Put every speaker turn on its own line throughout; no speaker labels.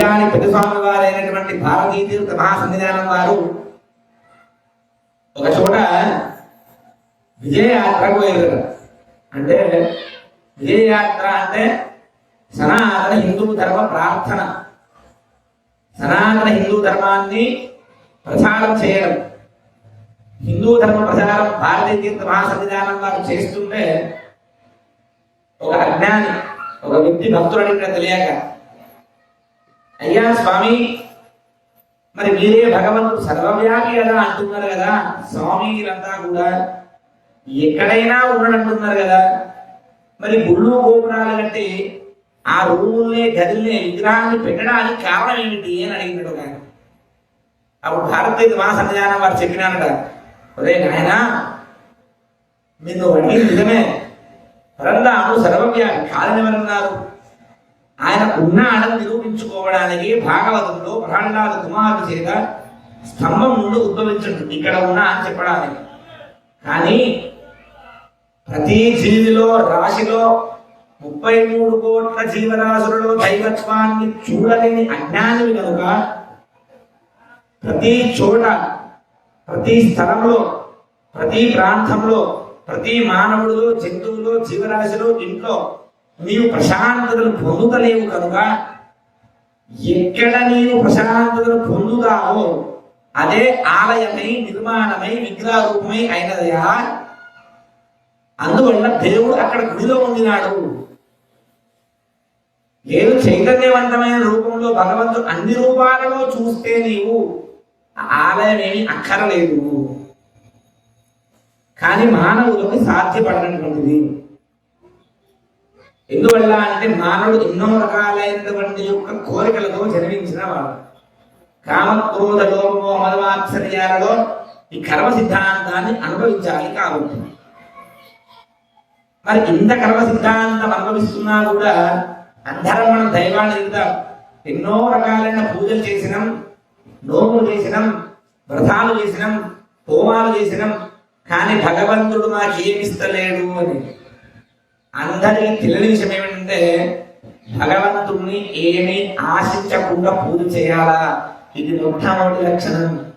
పిల్లాని పెద్దస్వామి వారైనటువంటి భారతీయ తీర్థ మహాసన్నిధానం వారు ఒక చోట విజయయాత్రకు పోయారు అంటే విజయయాత్ర అంటే సనాతన హిందూ ధర్మ ప్రార్థన. సనాతన హిందూ ధర్మాన్ని ప్రచారం చేయడం. హిందూ ధర్మ ప్రచారం భారతీయ తీర్థ మహాసన్నిధానం వారు చేస్తుంటే ఒక అజ్ఞాని ఒక వ్యక్తి భక్తుడు అడిగిన తెలియక అయ్యా స్వామి మరి మీరే భగవంతుడు సర్వవ్యాపి కదా అంటున్నారు కదా స్వామిలంతా కూడా ఎక్కడైనా ఉండడంటున్నారు కదా మరి గుళ్ళు గోపురాలు కంటే ఆ రూముల్నే గదిల్ని విగ్రహాన్ని పెట్టడానికి కారణం ఏమిటి అని అడిగినాడు ఆయన. అప్పుడు భారతీయ మహాసన్నిధానం వారు చెప్పినానట అదే నాయనా మీరు అడిగింది నిజమే పరందాముడు సర్వవ్యాపి కాలనివరన్నారు ఉన్నాడని నిరూపించుకోవడానికి భాగవతంలో ప్రహ్లాద కుమారుడు చేత స్తంభం నుండి ఉద్భవించడు. ఇక్కడ ఉన్నా అని చెప్పడానికి. కానీ ప్రతి జీవిలో రాశిలో ముప్పై మూడు కోట్ల జీవరాశులలో దైవత్వాన్ని చూడలేని అజ్ఞానులు కనుక ప్రతి చోట ప్రతి స్థలంలో ప్రతి ప్రాంతంలో ప్రతి మానవుడు జంతువులో జీవరాశిలో ఇంట్లో నీవు ప్రశాంతతను పొందుతలేవు కనుక ఎక్కడ నీవు ప్రశాంతతను పొందుతావో అదే ఆలయమై నిర్మాణమై విగ్రహరూపమై అయినదయా? అందువల్ల దేవుడు అక్కడ గుడిలో ఉండినాడు. లేదు చైతన్యవంతమైన రూపంలో భగవంతుడు అన్ని రూపాలలో చూస్తే నీవు ఆలయం ఏమి అక్కరలేదు. కానీ మానవులకు సాధ్యపడనటువంటిది. ఎందువల్ల అంటే మానవుడు ఎన్నో రకాలైనటువంటి యొక్క కోరికలతో జన్మించిన వాడు. కామక్రోధ లోపో మదవాత్సర్యాలలో ఈ కర్మ సిద్ధాంతాన్ని అనుభవించాలి కాబట్టి. మరి ఇంత కర్మ సిద్ధాంతం అనుభవిస్తున్నా కూడా అందరం మనం దైవాన్ని ఎదుగుతాం ఎన్నో రకాలైన పూజలు చేసినాం నోములు చేసినాం వ్రతాలు చేసినాం హోమాలు చేసినాం కానీ భగవంతుడు మాకేమిస్తలేడు అని. అందరికీ తెలియని విషయం ఏమిటంటే భగవంతుణ్ణి ఏమీ ఆశించకుండా పూజ చేయాలా? ఇది మొట్టమొదటి లక్షణం.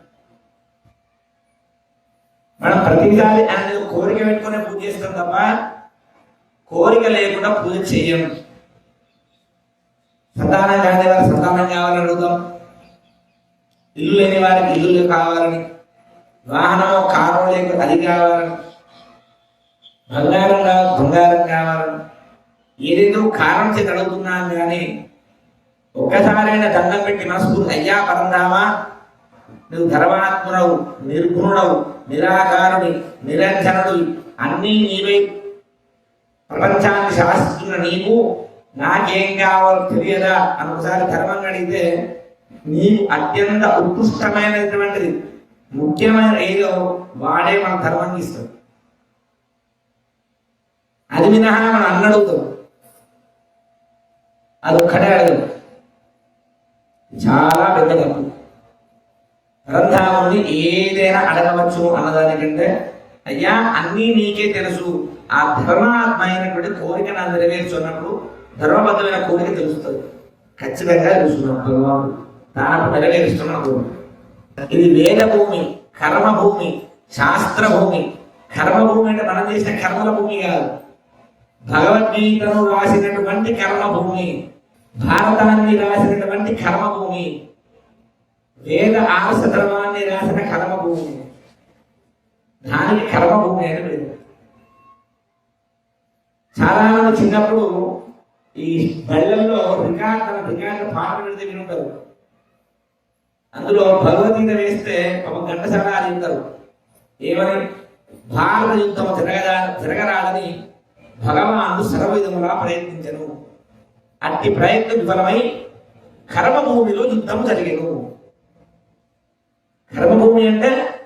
మనం ప్రతిసారి ఆయన కోరిక పెట్టుకునే పూజ చేస్తాం తప్ప కోరిక లేకుండా పూజ చేయం. సంతానం కాని వారికి సంతానం కావాలని అడుగుతాం. ఇల్లు లేని వారికి ఇల్లు కావాలని. వాహనం కారు లేక అది కావాలని. బంగారం కావాలి బంగారం కావాలని ఏదేదో కారణం చేత అడుగుతున్నాను కానీ ఒక్కసారైనా దండం పెట్టి మనస్ఫూర్తి అయ్యా పరందామా నువ్వు ధర్మాత్ముడవు నిర్గుణుడవు నిరాకారుడి నిరంజనుడు అన్నీ నీవై. ప్రపంచాన్ని శాసిస్తున్న నీవు నాకేం కావాలో తెలియదా అని ఒకసారి ధర్మం అడిగితే నీవు అత్యంత ఉత్కృష్టమైనటువంటిది. ముఖ్యమైన ఏదో వాడే మన ధర్మం ఇస్తాడు అది మినహా మనం అన్న అడుగుతాం అది ఒక్కటే అడగదు. చాలా పెద్ద తప్పు. గ్రంథాలని ఏదైనా అడగవచ్చు అన్నదానికంటే అయ్యా అన్నీ నీకే తెలుసు. ఆ ధర్మాత్మ అయినటువంటి కోరిక నా నెరవేర్చున్నప్పుడు ధర్మబద్ధమైన కోరిక తెలుస్తుంది. ఖచ్చితంగా తెలుస్తున్నాం భగవానుడు. తాను నెరవేరుస్తున్న భూమి ఇది వేద భూమి కర్మ భూమి శాస్త్ర భూమి కర్మ భూమి అంటే మనం చేసిన కర్మల భూమి కాదు. భగవద్గీతను రాసినటువంటి కర్మ భూమి భారతాన్ని రాసినటువంటి కర్మ భూమి వేద ఆర్ష ధర్మాన్ని రాసిన కర్మ భూమి దానికి కర్మ భూమి అని పేరు. చాలా మంది చిన్నప్పుడు ఈ బళ్ళల్లో రికార్డ్ రికార్డు పాట పెడితే వినుంటారు. అందులో భగవద్గీత వేస్తే ఒక గంటసారి అది ఉంటారు. ఏమని? భారత యుద్ధం తిరగదా జరగరాదని భగవానుడు సర్వవిధములా ప్రయత్నించను. అట్టి ప్రయత్నం విఫలమై కర్మభూమిలో యుద్ధం జరిగను. కర్మభూమి అంటే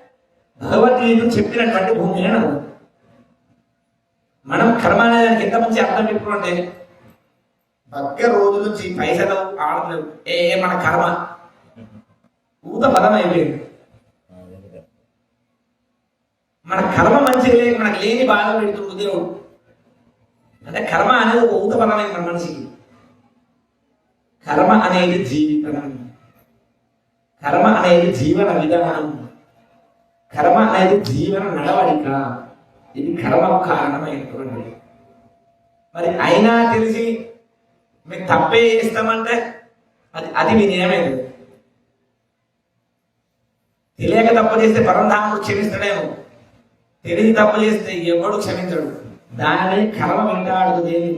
భగవద్గీత చెప్పినటువంటి భూమి అని మనం కర్మ అనే దానికి ఎంత మంచి అర్థం పెట్టుకుంటే దగ్గర రోజు నుంచి పైసలు ఆడలేవు ఏ మన కర్మ. ఊత పదం అయిపోయింది. మన కర్మ మంచిగా లేక మనకు లేని బాధ పెడుతుంది దేవుడు. అంటే కర్మ అనేది ఒక ఊత పదమైంది మన మనిషికి కర్మ అనేది జీవితం కర్మ అనేది జీవన విధానం. కర్మ అనేది జీవన నడవడిక. ఇది కర్మకు కారణమైనటువంటిది మరి అయినా తెలిసి మీకు తప్పే చేస్తామంటే అది అది మీ తెలియక తప్పు చేస్తే పరంధాముడు క్షమిస్తాడేమో. తెలిసి తప్పు చేస్తే ఎవడు క్షమించడు. దానిని కర్మ వెంటాడుతుంది దేవి